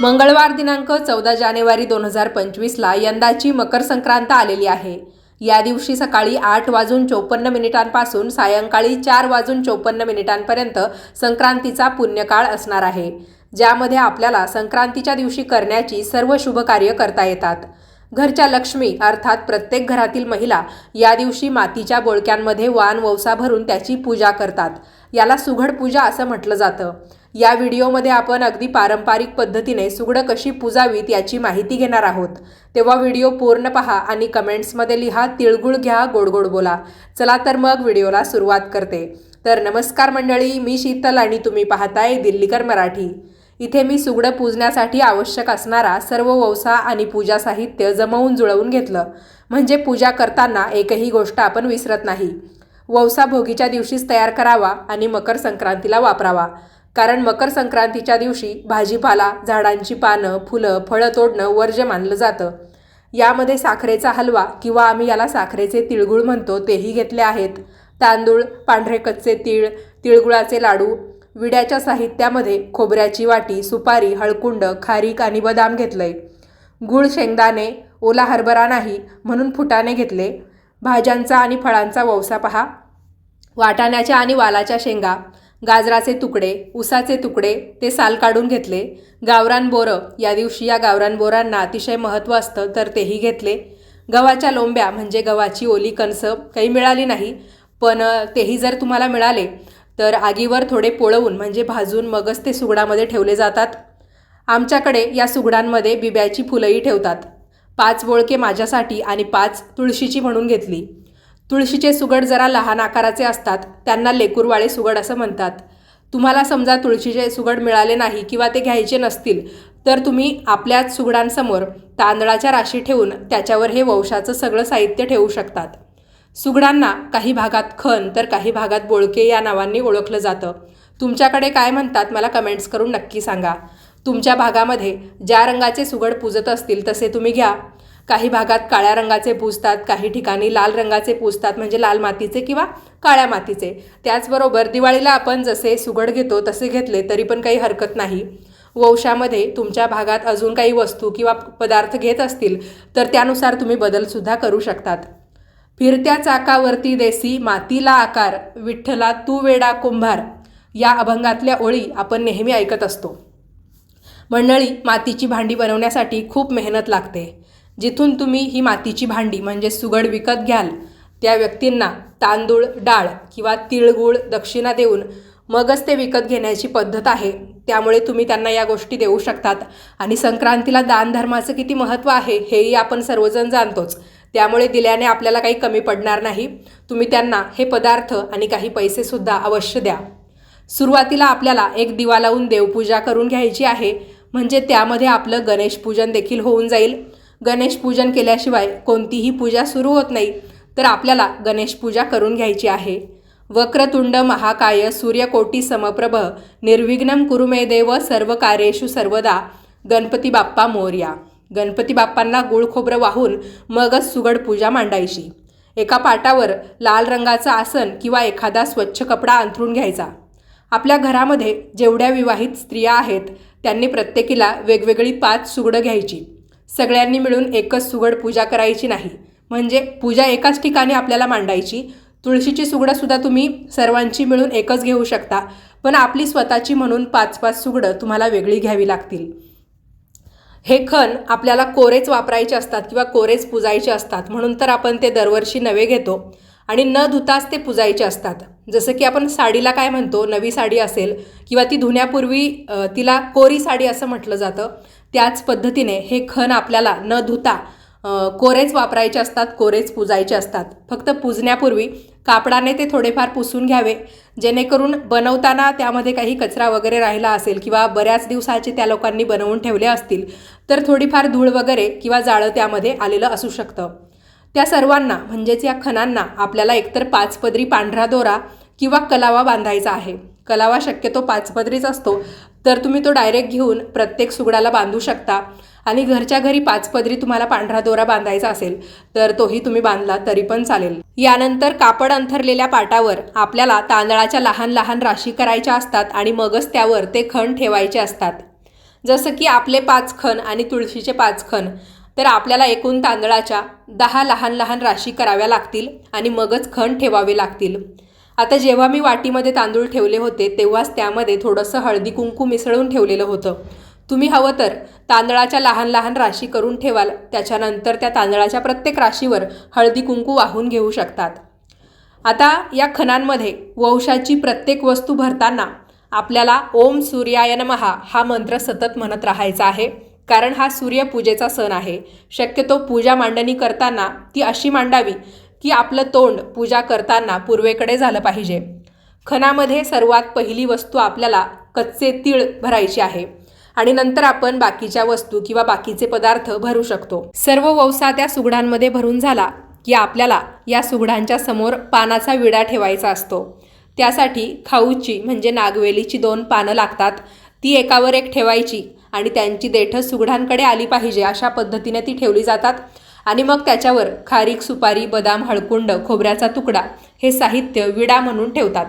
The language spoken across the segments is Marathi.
मंगळवार दिनांक चौदा जानेवारी दोन हजार पंचवीसला यंदाची मकर संक्रांत आलेली आहे. या दिवशी सकाळी आठ वाजून चोपन्न मिनिटांपासून सायंकाळी चार वाजून चोपन्न मिनिटांपर्यंत संक्रांतीचा पुण्यकाळ असणार आहे ज्यामध्ये आपल्याला संक्रांतीच्या दिवशी करण्याची सर्व शुभ कार्य करता येतात. घरच्या लक्ष्मी अर्थात प्रत्येक घरातील महिला या दिवशी मातीच्या बोळक्यांमध्ये वाण वौसा भरून त्याची पूजा करतात. याला सुघड पूजा असं म्हटलं जातं. या व्हिडिओमध्ये आपण अगदी पारंपरिक पद्धतीने सुगडं कशी पूजावीत याची माहिती घेणार आहोत. तेव्हा व्हिडिओ पूर्ण पहा आणि कमेंट्समध्ये लिहा तिळगुळ घ्या गोड गोड बोला. चला तर मग व्हिडिओला सुरुवात करते. तर नमस्कार मंडळी मी शीतल आणि तुम्ही पाहताय दिल्लीकर मराठी. इथे मी सुगडं पूजण्यासाठी आवश्यक असणारा सर्व वौसा आणि पूजा साहित्य जमवून जुळवून घेतलं. म्हणजे पूजा करताना एकही गोष्ट आपण विसरत नाही. वौसा भोगीच्या दिवशीच तयार करावा आणि मकर संक्रांतीला वापरावा. कारण मकर संक्रांतीच्या दिवशी भाजीपाला झाडांची पानं फुलं फळं तोडणं वर्ज्य मानलं जातं. यामध्ये साखरेचा हलवा किंवा आम्ही याला साखरेचे तिळगुळ म्हणतो तेही घेतले आहेत. तांदूळ पांढरे कच्चे तीळ तिळगुळाचे लाडू विड्याच्या साहित्यामध्ये खोबऱ्याची वाटी सुपारी हळकुंड खारीक आणि बदाम घेतलंय. गुळ शेंगदाणे ओला हरभरा नाही म्हणून फुटाणे घेतले. भाज्यांचा आणि फळांचा वौसा पहा. वाटाण्याच्या आणि वालाच्या शेंगा गाजराचे तुकडे उसाचे तुकडे ते साल काढून घेतले. गावरान बोरं या दिवशी या गावरान बोरांना अतिशय महत्त्व असतं तर तेही घेतले. गव्हाच्या लोंब्या म्हणजे गव्हाची ओली कणसं काही मिळाली नाही पण तेही जर तुम्हाला मिळाले तर आगीवर थोडे पोळवून म्हणजे भाजून मगच ते सुगडामध्ये ठेवले जातात. आमच्याकडे या सुगडांमध्ये बिब्याची फुलंही ठेवतात. पाच बोळके माझ्यासाठी आणि पाच तुळशीची म्हणून घेतली. तुळशीचे सुगड जरा लहान आकाराचे असतात त्यांना लेकूरवाळे सुगड असं म्हणतात. तुम्हाला समजा तुळशीचे सुगड मिळाले नाही किंवा ते घ्यायचे नसतील तर तुम्ही आपल्याच सुगडांसमोर तांदळाच्या राशी ठेवून त्याच्यावर हे वंशाचं सगळं साहित्य ठेवू शकतात. सुगडांना काही भागात खन तर काही भागात बोळके या नावांनी ओळखलं जातं. तुमच्याकडे काय म्हणतात मला कमेंट्स करून नक्की सांगा. तुमच्या भागामध्ये ज्या रंगाचे सुगड पूजत असतील तसे तुम्ही घ्या. काही भागात काळ्या रंगाचे पूजतात काही ठिकाणी लाल रंगाचे पूजतात म्हणजे लाल मातीचे किंवा काळ्या मातीचे. त्याचबरोबर दिवाळीला आपण जसे सुगड घेतो तसे घेतले तरी पण काही हरकत नाही. वंशामध्ये तुमच्या भागात अजून काही वस्तू किंवा पदार्थ घेत असतील तर त्यानुसार तुम्ही बदलसुद्धा करू शकतात. फिरत्या चाकावरती देसी मातीला आकार विठ्ठला तू वेडा कुंभार या अभंगातल्या ओळी आपण नेहमी ऐकत असतो. मंडळी मातीची भांडी बनवण्यासाठी खूप मेहनत लागते. जिथून तुम्ही ही मातीची भांडी म्हणजे सुगड विकत घ्याल त्या व्यक्तींना तांदूळ डाळ किंवा तिळगुळ दक्षिणा देऊन मगच ते विकत घेण्याची पद्धत आहे. त्यामुळे तुम्ही त्यांना या गोष्टी देऊ शकतात. आणि संक्रांतीला दानधर्माचं किती महत्त्व आहे हेही आपण सर्वजण जाणतोच. त्यामुळे दिल्याने आपल्याला काही कमी पडणार नाही. तुम्ही त्यांना हे पदार्थ आणि काही पैसेसुद्धा अवश्य द्या. सुरुवातीला आपल्याला एक दिवा लावून देवपूजा करून घ्यायची आहे. म्हणजे त्यामध्ये आपलं गणेश पूजन देखील होऊन जाईल. गणेश पूजन केल्याशिवाय कोणतीही पूजा सुरू होत नाही तर आपल्याला गणेश पूजा करून घ्यायची आहे. वक्रतुंड महाकाय सूर्यकोटी समप्रभ निर्विघ्नम कुरुमेदेव देव सर्व कार्येषु सर्वदा गणपती बाप्पा मोर्या. गणपती बाप्पांना गुळ खोबरं वाहून मगच सुगड पूजा मांडायची. एका पाटावर लाल रंगाचं आसन किंवा एखादा स्वच्छ कपडा अंथरून घ्यायचा. आपल्या घरामध्ये जेवढ्या विवाहित स्त्रिया आहेत त्यांनी प्रत्येकीला वेगवेगळी पाच सुगडं घ्यायची. सगळ्यांनी मिळून एकच सुगड पूजा करायची नाही. म्हणजे पूजा एकाच ठिकाणी आपल्याला मांडायची. तुळशीची सुगडंसुद्धा तुम्ही सर्वांची मिळून एकच घेऊ शकता. पण आपली स्वतःची म्हणून पाच पाच सुगडं तुम्हाला वेगळी घ्यावी लागतील. हे खण आपल्याला कोरेच वापरायचे असतात किंवा कोरेच पुजायचे असतात. म्हणून तर आपण ते दरवर्षी नवे घेतो. आणि न धुताच ते पुजायचे असतात. जसं की आपण साडीला काय म्हणतो नवी साडी असेल किंवा ती धुण्यापूर्वी तिला कोरी साडी असं म्हटलं जातं. त्याच पद्धतीने हे खण आपल्याला न धुता कोरेच वापरायचे असतात कोरेच पुजायचे असतात. फक्त पुजण्यापूर्वी कापडाने ते थोडेफार पुसून घ्यावे. जेणेकरून बनवताना त्यामध्ये काही कचरा वगैरे राहिला असेल किंवा बऱ्याच दिवसाचे त्या लोकांनी बनवून ठेवले असतील तर थोडीफार धूळ वगैरे किंवा जाळं त्यामध्ये आलेलं असू शकतं. त्या सर्वांना म्हणजेच या खणांना आपल्याला एकतर पाचपदरी पांढरा दोरा किंवा कलावा बांधायचा आहे. कलावा शक्यतो पाचपदरीच असतो. तर तुम्ही तो डायरेक्ट घेऊन प्रत्येक सुगडाला बांधू शकता. आणि घरच्या घरी पाच पदरी तुम्हाला पांढरा दोरा बांधायचा असेल तर तोही तुम्ही बांधला तरी पण चालेल. यानंतर कापड अंथरलेल्या पाटावर आपल्याला तांदळाच्या लहान लहान राशी करायच्या असतात आणि मगच त्यावर ते खण ठेवायचे असतात. जसं की आपले पाच खण आणि तुळशीचे पाच खण तर आपल्याला एकूण तांदळाच्या दहा लहान लहान राशी कराव्या लागतील आणि मगच खण ठेवावे लागतील. आता जेव्हा मी वाटीमध्ये तांदूळ ठेवले होते तेव्हाच त्यामध्ये थोडंसं हळदी कुंकू मिसळून ठेवलेलं होतं. तुम्ही हवं तर तांदळाच्या लहान लहान राशी करून ठेवाल त्याच्यानंतर त्या तांदळाच्या प्रत्येक राशीवर हळदी कुंकू वाहून घेऊ शकतात. आता या खणांमध्ये वंशाची प्रत्येक वस्तू भरताना आपल्याला ओम सूर्याय नमहा हा मंत्र सतत म्हणत राहायचा आहे. कारण हा सूर्यपूजेचा सण आहे. शक्यतो पूजा मांडणी करताना ती अशी मांडावी की आपलं तोंड पूजा करताना पूर्वेकडे झालं पाहिजे. खणामध्ये सर्वात पहिली वस्तू आपल्याला कच्चे तीळ भरायची आहे आणि नंतर आपण बाकीच्या वस्तू किंवा बाकीचे पदार्थ भरू शकतो. सर्व वौसा त्या सुगडांमध्ये भरून झाला की आपल्याला या सुगडांच्या समोर पानाचा विडा ठेवायचा असतो. त्यासाठी खाऊची म्हणजे नागवेलीची दोन पानं लागतात. ती एकावर एक ठेवायची आणि त्यांची देठं सुगडांकडे आली पाहिजे अशा पद्धतीने ती ठेवली जातात. आणि मग त्याच्यावर खारीक सुपारी बदाम हळकुंड खोबऱ्याचा तुकडा हे साहित्य विडा म्हणून ठेवतात.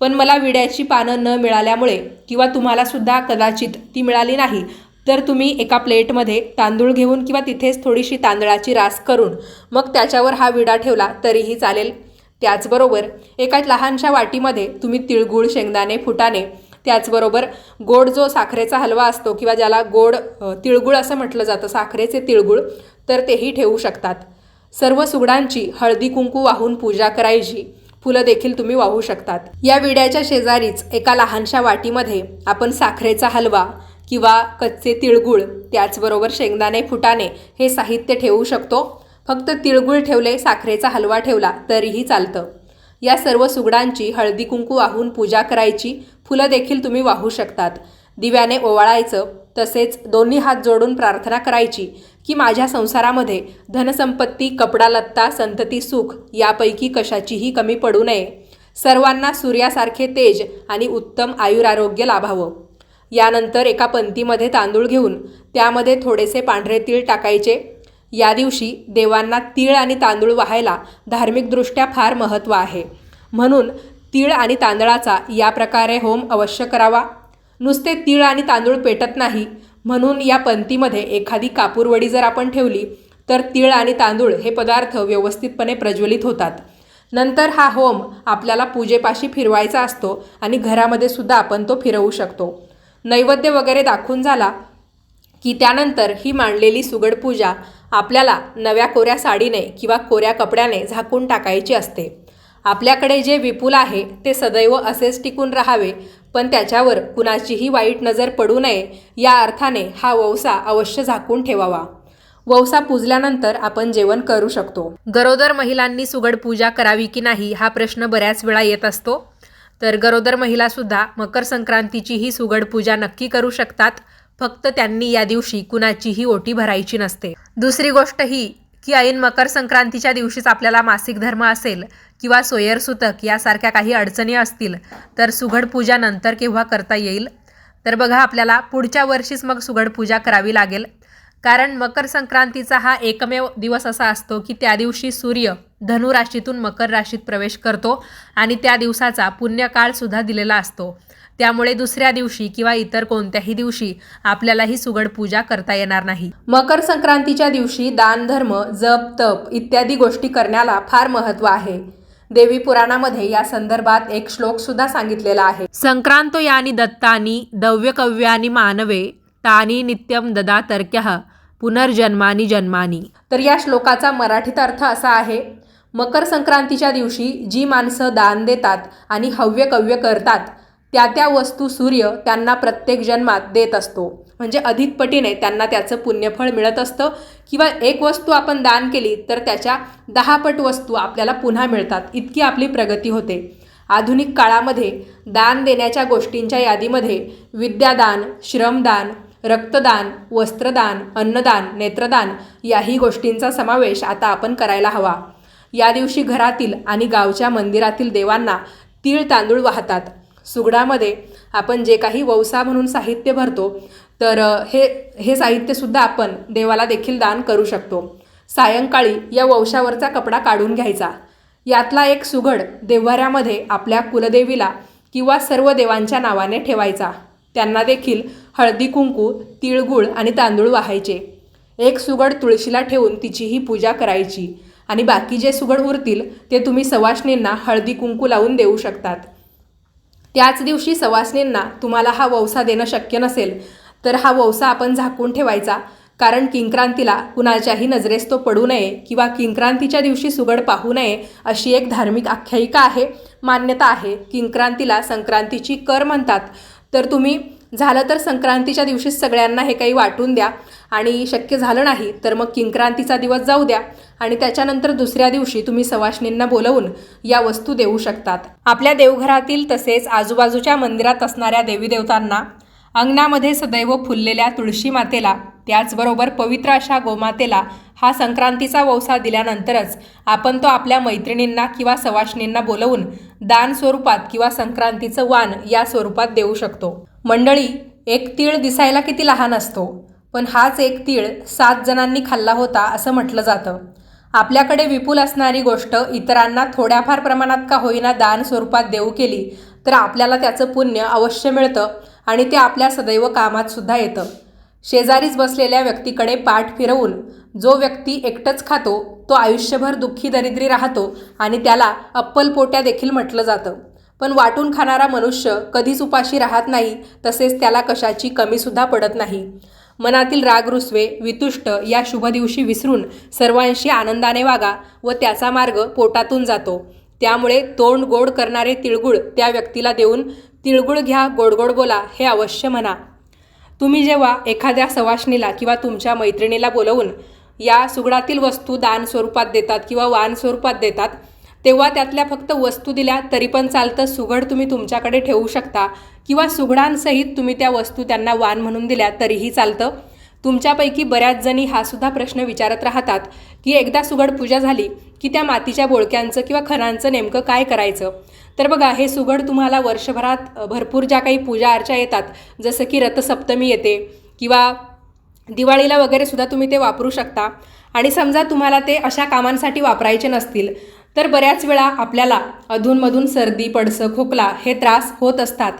पण मला विड्याची पानं न मिळाल्यामुळे किंवा तुम्हाला सुद्धा कदाचित ती मिळाली नाही तर तुम्ही एका प्लेटमध्ये तांदूळ घेऊन किंवा तिथेच थोडीशी तांदळाची रास करून मग त्याच्यावर हा विडा ठेवला तरीही चालेल. त्याचबरोबर एका लहानशा वाटीमध्ये तुम्ही तिळगुळ शेंगदाणे फुटाणे त्याचबरोबर गोड जो साखरेचा हलवा असतो किंवा ज्याला गोड तिळगुळ असं म्हटलं जातं साखरेचे तिळगुळ तर तेही ठेवू शकतात. सर्व सुगडांची हळदी कुंकू वाहून पूजा करायची. फुलं देखील तुम्ही वाहू शकतात. या विड्याच्या शेजारीच एका लहानशा वाटीमध्ये आपण साखरेचा हलवा किंवा कच्चे तिळगुळ त्याचबरोबर शेंगदाणे फुटाणे हे साहित्य ठेवू शकतो. फक्त तिळगुळ ठेवले साखरेचा हलवा ठेवला तरीही चालतं. या सर्व सुगडांची हळदी कुंकू वाहून पूजा करायची. फुलं देखील तुम्ही वाहू शकतात. दिव्याने ओवाळायचं तसेच दोन्ही हात जोडून प्रार्थना करायची की माझ्या संसारामध्ये धनसंपत्ती कपडालत्ता संतती सुख यापैकी कशाचीही कमी पडू नये. सर्वांना सूर्यासारखे तेज आणि उत्तम आयुरारोग्य लाभावं. यानंतर एका पंतीमध्ये तांदूळ घेऊन त्यामध्ये थोडेसे पांढरे तीळ टाकायचे. या दिवशी देवांना तीळ आणि तांदूळ वाहायला धार्मिकदृष्ट्या फार महत्त्व आहे. म्हणून तीळ आणि तांदळाचा या प्रकारे होम अवश्य करावा. नुसते तीळ आणि तांदूळ पेटत नाही. म्हणून या पंतीमध्ये एखादी कापूरवडी जर आपण ठेवली तर तीळ आणि तांदूळ हे पदार्थ व्यवस्थितपणे प्रज्वलित होतात. नंतर हा होम आपल्याला पूजेपाशी फिरवायचा असतो आणि घरामध्ये सुद्धा आपण तो फिरवू शकतो. नैवेद्य वगैरे दाखवून झाला की त्यानंतर ही मांडलेली सुगड पूजा आपल्याला नव्या कोऱ्या साडीने किंवा कोऱ्या कपड्याने झाकून टाकायची असते. आपल्याकडे जे विपुल आहे ते सदैव असेच टिकून राहावे पण त्याच्यावर कुणाचीही वाईट नजर पडू नये या अर्थाने हा वौसा अवश्य झाकून ठेवावा. वौसा पूजल्यानंतर आपण जेवण करू शकतो. गरोदर महिलांनी सुगड पूजा करावी की नाही हा प्रश्न बऱ्याच वेळा येत असतो. तर गरोदर महिलासुद्धा मकर संक्रांतीचीही सुगड पूजा नक्की करू शकतात. फक्त त्यांनी या दिवशी कुणाचीही ओटी भरायची नसते. दुसरी गोष्ट ही की ऐन मकर संक्रांतीच्या दिवशीच आपल्याला मासिक धर्म असेल किंवा सोयरसुतक यासारख्या काही अडचणी असतील तर सुघड पूजा नंतर केव्हा करता येईल? तर बघा आपल्याला पुढच्या वर्षीच मग सुगड पूजा करावी लागेल. कारण मकर संक्रांतीचा हा एकमेव दिवस असा असतो की त्या दिवशी सूर्य धनु राशीतून मकर राशीत प्रवेश करतो आणि त्या दिवसाचा पुण्यकाळसुद्धा दिलेला असतो. त्यामुळे दुसऱ्या दिवशी किंवा इतर कोणत्याही दिवशी आपल्याला ही सुगड पूजा करता येणार नाही. मकर संक्रांतीच्या दिवशी दान धर्म जप तप इत्यादी गोष्टी करण्याला फार महत्त्व आहे. देवी पुराणामध्ये या संदर्भात एक श्लोक सुद्धा सांगितलेला आहे. संक्रांतो यानी दत्तानी दव्यकव्यानी मानवे तानी नित्यम ददातर्क्य पुनर्जन्मानी जन्मानी. तर या श्लोकाचा मराठीत अर्थ असा आहे मकर संक्रांतीच्या दिवशी जी माणसं दान देतात आणि हव्यकव्य करतात त्या त्या वस्तू सूर्य त्यांना प्रत्येक जन्मात देत असतो. म्हणजे अधिक पटीने त्यांना त्याचं पुण्यफळ मिळत असतं किंवा एक वस्तू आपण दान केली तर त्याच्या दहा पट वस्तू आपल्याला पुन्हा मिळतात. इतकी आपली प्रगती होते. आधुनिक काळामध्ये दान देण्याच्या गोष्टींच्या यादीमध्ये विद्यादान श्रमदान रक्तदान वस्त्रदान अन्नदान नेत्रदान याही गोष्टींचा समावेश आता आपण करायला हवा. या दिवशी घरातील आणि गावच्या मंदिरातील देवांना तीळ तांदूळ वाहतात. सुगडामध्ये आपण जे काही वौसा म्हणून साहित्य भरतो तर हे हे साहित्यसुद्धा आपण देवाला देखील दान करू शकतो. सायंकाळी या वंशावरचा कपडा काढून घ्यायचा. यातला एक सुघड देव्हाऱ्यामध्ये आपल्या कुलदेवीला किंवा सर्व देवांच्या नावाने ठेवायचा. त्यांना देखील हळदी कुंकू तिळगुळ आणि तांदूळ वाहायचे. एक सुगड तुळशीला ठेवून तिचीही पूजा करायची. आणि बाकी जे सुगड उरतील ते तुम्ही सवासणींना हळदी कुंकू लावून देऊ शकतात. त्याच दिवशी सवासणींना तुम्हाला हा वौसा देणं शक्य नसेल तर हा वौसा आपण झाकून ठेवायचा कारण किंक्रांतीला कुणाच्याही नजरेस तो पडू नये किंवा किंक्रांतीच्या दिवशी सुगड पाहू नये अशी एक धार्मिक आख्यायिका आहे मान्यता आहे. किंक्रांतीला संक्रांतीची कर म्हणतात. तर तुम्ही झालं तर संक्रांतीच्या दिवशीच सगळ्यांना हे काही वाटून द्या. आणि शक्य झालं नाही तर मग किंक्रांतीचा दिवस जाऊ द्या. आणि त्याच्यानंतर दुसऱ्या दिवशी तुम्ही सवाष्णींना बोलवून या वस्तू देऊ शकतात. आपल्या देवघरातील तसेच आजूबाजूच्या मंदिरात असणाऱ्या देवीदेवतांना अंगणामध्ये सदैव फुललेल्या तुळशी मातेला त्याचबरोबर पवित्र अशा गोमातेला हा संक्रांतीचा वौसा दिल्यानंतरच आपण तो आपल्या मैत्रिणींना किंवा सवाष्णींना बोलवून दान स्वरूपात किंवा संक्रांतीचं वान या स्वरूपात देऊ शकतो. मंडळी एक तीळ दिसायला किती लहान असतो पण हाच एक तीळ सात जणांनी खाल्ला होता असं म्हटलं जातं. आपल्याकडे विपुल असणारी गोष्ट इतरांना थोड्याफार प्रमाणात का होईना दान स्वरूपात देऊ केली तर आपल्याला त्याचं पुण्य अवश्य मिळतं आणि ते आपल्या सदैव कामात सुद्धा येतं. शेजारीच बसलेल्या व्यक्तीकडे पाठ फिरवून जो व्यक्ती एकटंच खातो तो आयुष्यभर दुःखी दरिद्री राहतो आणि त्याला अप्पलपोट्या देखील म्हटलं जातं. पण वाटून खाणारा मनुष्य कधीच उपाशी राहत नाही तसेच त्याला कशाची कमीसुद्धा पडत नाही. मनातील राग रुसवे वितुष्ट या शुभ दिवशी विसरून सर्वांशी आनंदाने वागा व त्याचा मार्ग पोटातून जातो. त्यामुळे तोंड गोड करणारे तिळगुळ त्या व्यक्तीला देऊन तिळगुळ घ्या गोड गोड बोला हे अवश्य म्हणा. तुम्ही जेव्हा एखाद्या सवाशणीला किंवा तुमच्या मैत्रिणीला बोलवून या सुगडातील वस्तू दान स्वरूपात देतात किंवा वान स्वरूपात देतात तेव्हा त्यातल्या फक्त वस्तू दिल्या तरी पण चालतं सुगड तुम्ही तुमच्याकडे ठेवू शकता किंवा सुगडांसहित तुम्ही त्या वस्तू त्यांना वान म्हणून दिल्या तरीही चालतं. तुमच्यापैकी बऱ्याच जणी हा सुद्धा प्रश्न विचारत राहतात की एकदा सुगड पूजा झाली की त्या मातीच्या बोळक्यांचं किंवा खणांचं नेमकं काय करायचं? तर बघा हे सुगड तुम्हाला वर्षभरात भरपूर ज्या काही पूजा अर्चा येतात जसं की रथसप्तमी येते किंवा दिवाळीला वगैरे सुद्धा तुम्ही ते वापरू शकता. आणि समजा तुम्हाला ते अशा कामांसाठी वापरायचे नसतील तर बऱ्याच वेळा आपल्याला अधूनमधून सर्दी पडसं खोकला हे त्रास होत असतात.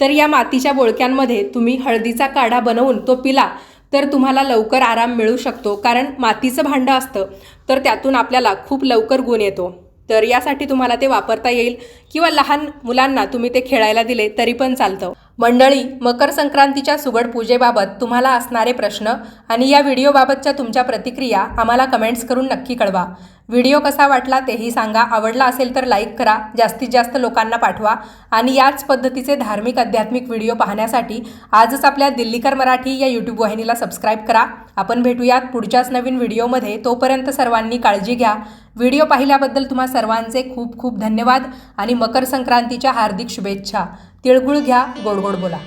तर या मातीच्या बोळक्यांमध्ये तुम्ही हळदीचा काढा बनवून तो पिला तर तुम्हाला लवकर आराम मिळू शकतो. कारण मातीचं भांडं असतं तर त्यातून आपल्याला खूप लवकर गुण येतो. तर यासाठी तुम्हाला ते वापरता येईल. किंवा लहान मुलांना तुम्ही ते खेळायला दिले तरी पण चालतं. मंडळी मकर संक्रांतीच्या सुगड पूजेबाबत तुम्हाला असणारे प्रश्न आणि या व्हिडिओबाबतच्या तुमच्या प्रतिक्रिया आम्हाला कमेंट्स करून नक्की कळवा. व्हिडिओ कसा वाटला तेही सांगा. आवडला असेल तर लाईक करा. जास्तीत जास्त लोकांना पाठवा. आणि याच पद्धतीचे धार्मिक आध्यात्मिक व्हिडिओ पाहण्यासाठी आजच आपल्या दिल्लीकर मराठी या यूट्यूब वाहिनीला सबस्क्राईब करा. आपण भेटूयात पुढच्याच नवीन व्हिडिओमध्ये तोपर्यंत सर्वांनी काळजी घ्या. व्हिडिओ पाहिल्याबद्दल तुम्हा सर्वांचे खूप खूप धन्यवाद. आणि मकर संक्रांतीच्या हार्दिक शुभेच्छा. तिळगुळ घ्या गोड गोड बोला.